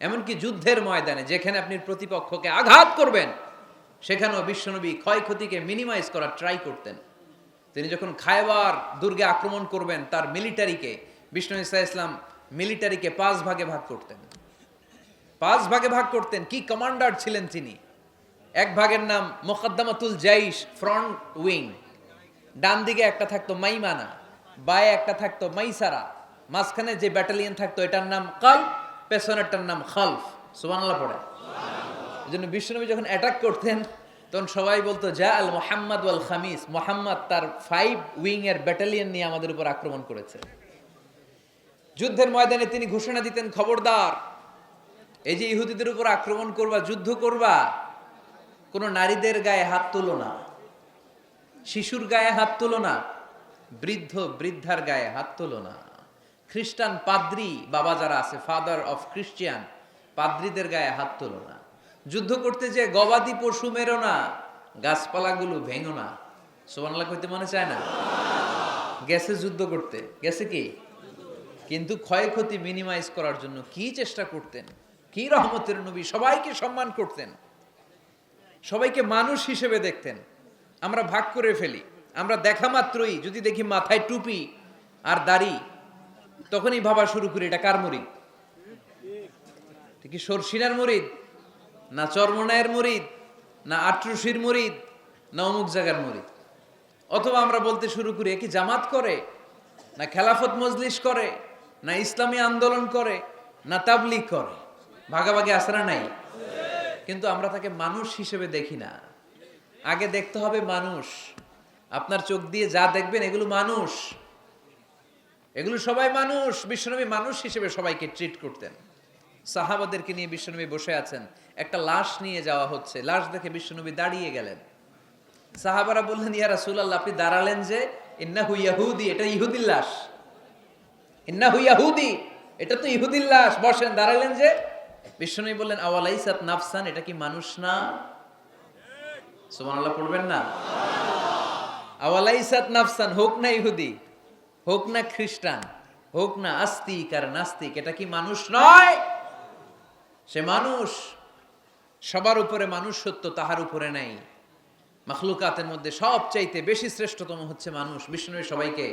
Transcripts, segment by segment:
এমনকি যুদ্ধের ময়দানে যেখানে আপনি প্রতিপক্ষকে আঘাত করবেন, সেখানেও বিশ্বনবী ক্ষয়ক্ষতিকে মিনিমাইজ করার ট্রাই করতেন। তিনি যখন খায়বার দুর্গে আক্রমণ করবেন, তার মিলিটারিকে বিষ্ণু ইসা ইসলাম মিলিটারিকে পাঁচ ভাগে ভাগ করতেন। পাঁচ ভাগে ভাগ করতেন, কি কমান্ডার ছিলেন তিনি? এক ভাগের নাম মোকদ্দমাতুল জাইশ ফ্রন্ট উইং ডান দিকে একটা থাকতো মাইমানা, বায়ে একটা থাকতো মাইসারা। মাঝখানে যে ব্যাটালিয়ন থাকতো, এটার নাম কাল পেছনেরটার নাম খালফ সুবাংলা পড়ে। এই জন্য বিশ্বনবী যখন অ্যাটাক করতেন, তখন সবাই বলতো, যা আল মোহাম্মদ ওয়াল খামিস। মোহাম্মদ তার ফাইভ উইং এর ব্যাটালিয়ন নিয়ে আমাদের উপর আক্রমণ করেছে। যুদ্ধের ময়দানে তিনি ঘোষণা দিতেন, খবরদার, এই যে ইহুদিদের উপর আক্রমণ করবা, যুদ্ধ করবা, কোনো নারীদের গায়ে হাত তুলো না, শিশুর গায়ে হাত তুলো না, বৃদ্ধ, বৃদ্ধার গায়ে হাত তুলো না। খ্রিস্টান পাদ্রি বাবা যারা আছে ফাদার অফ খ্রিস্টিয়ান পাদ্রিদের গায়ে হাত তুলো না। যুদ্ধ করতে যে গবাদি পশু মেরো না, গাছপালাগুলো ভেঙো না। সোমানলা কইতে মনে চায় না? গেছে যুদ্ধ করতে। গেছে কি? কিন্তু ক্ষয়ক্ষতি মিনিমাইজ করার জন্য কি চেষ্টা করতেন? কি রহমতের নবী? সবাইকে সম্মান করতেন। সবাইকে মানুষ হিসেবে দেখতেন। আমরা ভাগ করে ফেলি। আমরা দেখা মাত্রই যদি দেখি মাথায় টুপি আর দাড়ি তখনই ভাবা শুরু করি, এটা কার মুরিদ কি সরসিনার মরিদ না চর্মনায়ের মরিদ না আট্রুসির মরিদ না অমুক জায়গার মরিদ অথবা আমরা বলতে শুরু করি কি জামাত করে? না খেলাফত মজলিস করে? না ইসলামী আন্দোলন করে? না তাবলিগ করে? ভাগাভাগি আসরা নাই? কিন্তু আমরা তাকে মানুষ হিসেবে দেখি না। আগে দেখতে হবে মানুষ। আপনার চোখ দিয়ে যা দেখবেন এগুলো মানুষ। এগুলো সবাই মানুষ, বিশ্বনবী মানুষ হিসেবে সবাইকে ট্রিট করতেন। সাহাবাদেরকে নিয়ে বিশ্বনবী বসে আছেন। একটা লাশ নিয়ে যাওয়া হচ্ছে, লাশ দেখে বিশ্বনবী দাঁড়িয়ে গেলেন। সাহাবারা বললেন, ইয়া রাসূলুল্লাহ, আপনি দাঁড়ালেন যে, ইন্নাহু ইয়াহুদি, এটা ইহুদির লাশ। ইন্নাহু এটা তো ইহুদির লাশ। বসেন, দাঁড়ালেন যে। বিশ্বনবী বললেন, আওয়ালাইসাত নাফসান, এটা কি মানুষ না? সুবহানাল্লাহ, পড়বেন না। আওয়ালাইসাত নাফসান, হোক না ইহুদি। হোক না খ্রিস্টান, হোক না আস্তিক আর নাস্তিক, এটা কি মানুষ নয়? সে মানুষ, সবার উপরে মানুষ সত্য তাহার উপরে নাই। মাখলুকাতের মধ্যে সবচাইতে বেশি শ্রেষ্ঠতম হচ্ছে মানুষ। বিষ্ণুনবী সবাইকে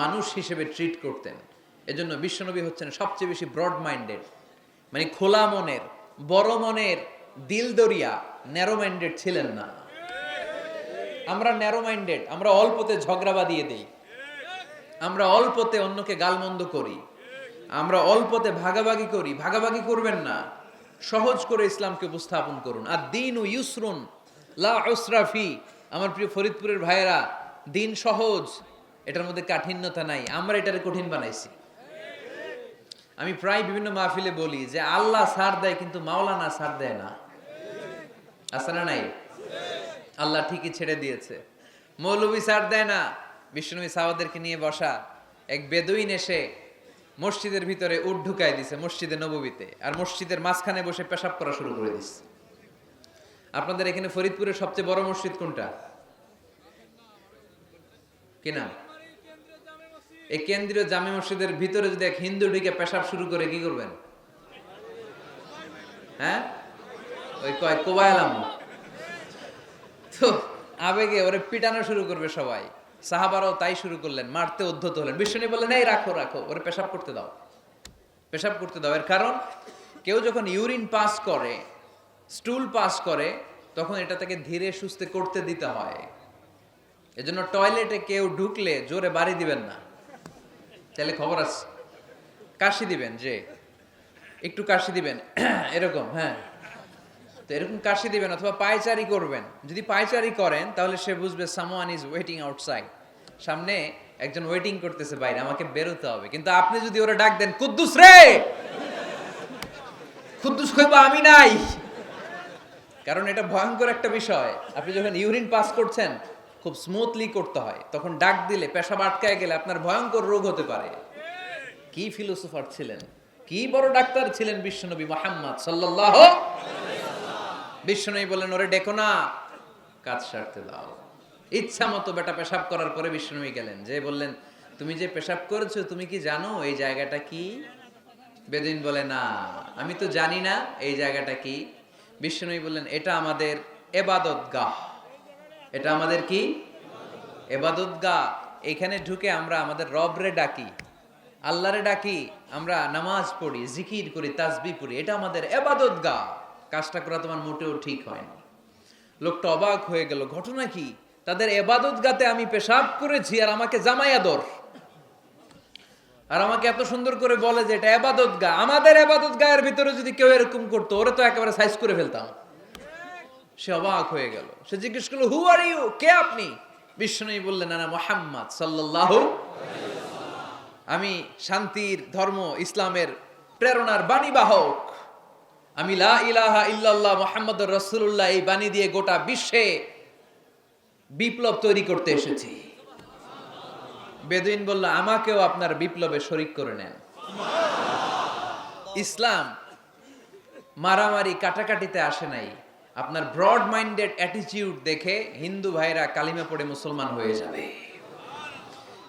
মানুষ হিসেবে ট্রিট করতেন। এজন্য বিশ্বনবী হচ্ছেন সবচেয়ে বেশি ব্রড মাইন্ডেড মানে খোলা মনের, বড় মনের দিল দরিয়া ন্যারো মাইন্ডেড ছিলেন না। আমরা ন্যারো মাইন্ডেড আমরা অল্পতে ঝগড়া বাঁধিয়ে দেই। আমরা অল্পতে অন্যকে গালমন্দ করি। আমরা অল্পতে ভাগাভাগি করি। ভাগাভাগি করবেন না। সহজ করে ইসলামকে উপস্থাপন করুন। আর দিন ও ইউসরুন, লা উসরাফি আমার প্রিয় ফরিদপুরের ভাইয়েরা, দিন সহজ, এটার মধ্যে কাঠিন্যতা নাই। আমরা এটারে কঠিন বানাইছি। আমি প্রায় বিভিন্ন মাহফিলে বলি যে, আল্লাহ সার দেয় কিন্তু মাওলানা সার দেয় না। না নাই? আল্লাহ ঠিকই ছেড়ে দিয়েছে। মৌলবী সার দেয় না। বিষ্ণুবী সাহাবাদেরকে নিয়ে বসা এক বেদুইন এসে মসজিদের ভিতরে উঠ ঢুকাই দিছে, মসজিদে নববীতে। আর মসজিদের মাঝখানে বসে পেশাব করা শুরু করে দিচ্ছে আপনাদের এখানে ফরিদপুরের সবচেয়ে বড় মসজিদ কোনটা? কিনা এই কেন্দ্রীয় জামে মসজিদের ভিতরে যদি এক হিন্দু ঢুকে পেশাব শুরু করে, কি করবেন? হ্যাঁ? ওই কয় কোবায়ালাম তো আবেগে ওরে পিটানো শুরু করবে সবাই। সাহাবারাও তাই শুরু করলেন, মারতে উদ্ধত হলেন। বিশ্বনী বললেন, এই রাখো রাখো, ওরে পেশাব করতে দাও। পেশাব করতে দাও। এর কারণ, কেউ যখন ইউরিন পাস করে, স্টুল পাস করে, তখন এটা তাকে ধীরে সুস্থে করতে দিতে হয়। এজন্য টয়লেটে কেউ ঢুকলে জোরে বাড়ি দিবেন না। তাহলে খবর আছে। কাশি দিবেন, যে। একটু কাশি দিবেন। এরকম হ্যাঁ। তো এরকম কাশি দিবেন অথবা পায়চারি করবেন। যদি পায়চারি করেন, তাহলে সে বুঝবে সামওয়ান ইজ ওয়েটিং আউটসাইড সামনে একজন ওয়েটিং করতেছে বাইরে, আমাকে বেরোতে হবে। কিন্তু আপনি যদি ওরা ডাক দেন, কুদ্দুস রে! কুদ্দুস কইব, আমি নাই। কারণ এটা ভয়ঙ্কর একটা বিষয়। আপনি যখন ইউরিন পাস করছেন, খুব স্মুথলি করতে হয়। তখন ডাক দিলে পেশাব আটকায় গেলে আপনার ভয়ঙ্কর রোগ হতে পারে। কি ফিলোসোফার ছিলেন? কি বড় ডাক্তার ছিলেন বিশ্বনবী মোহাম্মদ সাল্লাল্লাহু বিষ্ণুই বললেন, ওরে ডেকো না, কাজ সারতে দাও। ইচ্ছা মতো বেটা পেশাব করার পরে বিষ্ণুই গেলেন। যে বললেন, তুমি যে পেশাব করেছ, তুমি কি জানো এই জায়গাটা কি? বেদিন বলে, না, আমি তো জানি না এই জায়গাটা কি। বিষ্ণুই বললেন, এটা আমাদের এবাদত গাহ এটা আমাদের কি? এবাদত গা এখানে ঢুকে আমরা আমাদের রবরে ডাকি, আল্লাহরে ডাকি, আমরা নামাজ পড়ি, জিকির করি তাসবি পড়ি, এটা আমাদের এবাদত গা কাজটা করা তোমার মোটেও ঠিক হয় না। লোকটা অবাক হয়ে গেল, ঘটনা কি? তাদের এবাদত গাতে আমি পেশাব করেছি আর আমাকে জামাই আদর আর আমাকে এত সুন্দর করে বলে যে এটা এবাদত গা, আমাদের এবাদত গায়ের ভিতরে যদি কেউ এরকম করতো, ওরা তো একেবারে সাইজ করে ফেলতাম। সে অবাক হয়ে গেল, সে জিজ্ঞেস করল হু আর ইউ কে আপনি? বিষ্ণু বললেন না মোহাম্মদ সাল্লাহ আমি শান্তির ধর্ম, ইসলামের প্রেরণার বাণী বাহক। আমি লা ইলাহা ইল্লাল্লাহ মোহাম্মদ রসুল্লাহ এই বাণী দিয়ে গোটা বিশ্বে বিপ্লব তৈরি করতে এসেছি। বেদুইন বলল, আমাকেও আপনার বিপ্লবে শরিক করে নেন। ইসলাম মারামারি কাটাকাটিতে আসে নাই। আপনার ব্রড মাইন্ডেড অ্যাটিটিউড দেখে হিন্দু ভাইরা কালিমা পড়ে মুসলমান হয়ে যাবে।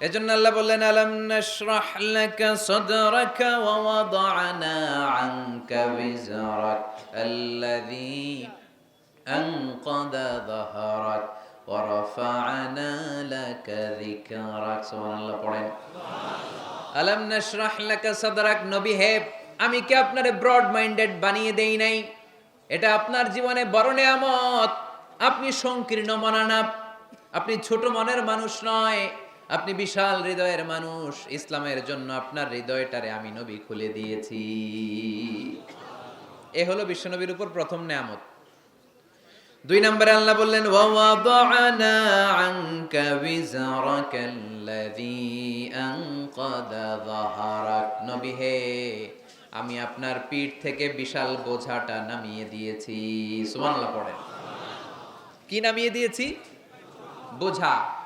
এজন্য আল্লাহ বললেন, আলম নাশরাহ লাকা সাদরাকা ওয়া ওয়াদানা আনকা বিজরাক আল্লাযী আনকাদা যাহরাক ওয়া রাফা'না লাকা যিকরাক। সুবহানাল্লাহ, পড়েন। আলাম নাশরাহ লাকা সাদরাক, নবী হে, আমি কি আপনারে ব্রড মাইন্ডেড বানিয়ে দেই নাই? এটা আপনার জীবনে বড় নেয়ামত। আপনি সংকীর্ণ মনা না আপনি ছোট মনের মানুষ নয়। আপনি বিশাল হৃদয়ের মানুষ, ইসলামের জন্য আপনার হৃদয়টারে আমি নবী খুলে দিয়েছি। এ হলো বিশ্বনবীর উপর প্রথম নেয়ামত। দুই নম্বরে আল্লাহ বললেন নবী হে, আমি আপনার পিঠ থেকে বিশাল বোঝাটা নামিয়ে দিয়েছি। সুবহানাল্লাহ পড়েন। কি নামিয়ে দিয়েছি? বোঝা।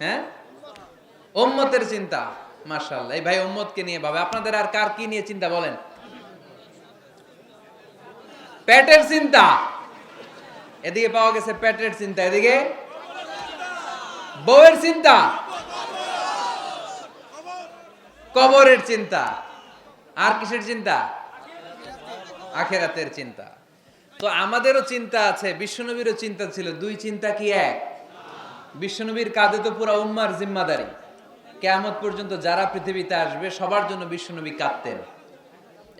হ্যাঁ? ওম্মতের চিন্তা মার্শাল্লাহ এই ভাই ওম্মতকে নিয়ে ভাবে, আপনাদের আর কার কি নিয়ে চিন্তা বলেন? পেটের চিন্তা। এদিকে পাওয়া গেছে পেটের চিন্তা, এদিকে? বউয়ের চিন্তা। কবরের চিন্তা। আর কিসের চিন্তা? আখেরাতের চিন্তা। তো আমাদেরও চিন্তা আছে, বিশ্বনবীরও চিন্তা ছিল, দুই চিন্তা কি এক? বিশ্বনবীর কাঁধে তো পুরো উম্মার জিম্মাদারি। কেয়ামত পর্যন্ত যারা পৃথিবীতে আসবে, সবার জন্য বিশ্বনবী কাঁদতেন।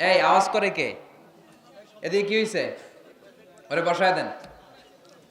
এই, আওয়াজ করে কে? এদিকে কি হয়েছে ওরে বসায় দেন।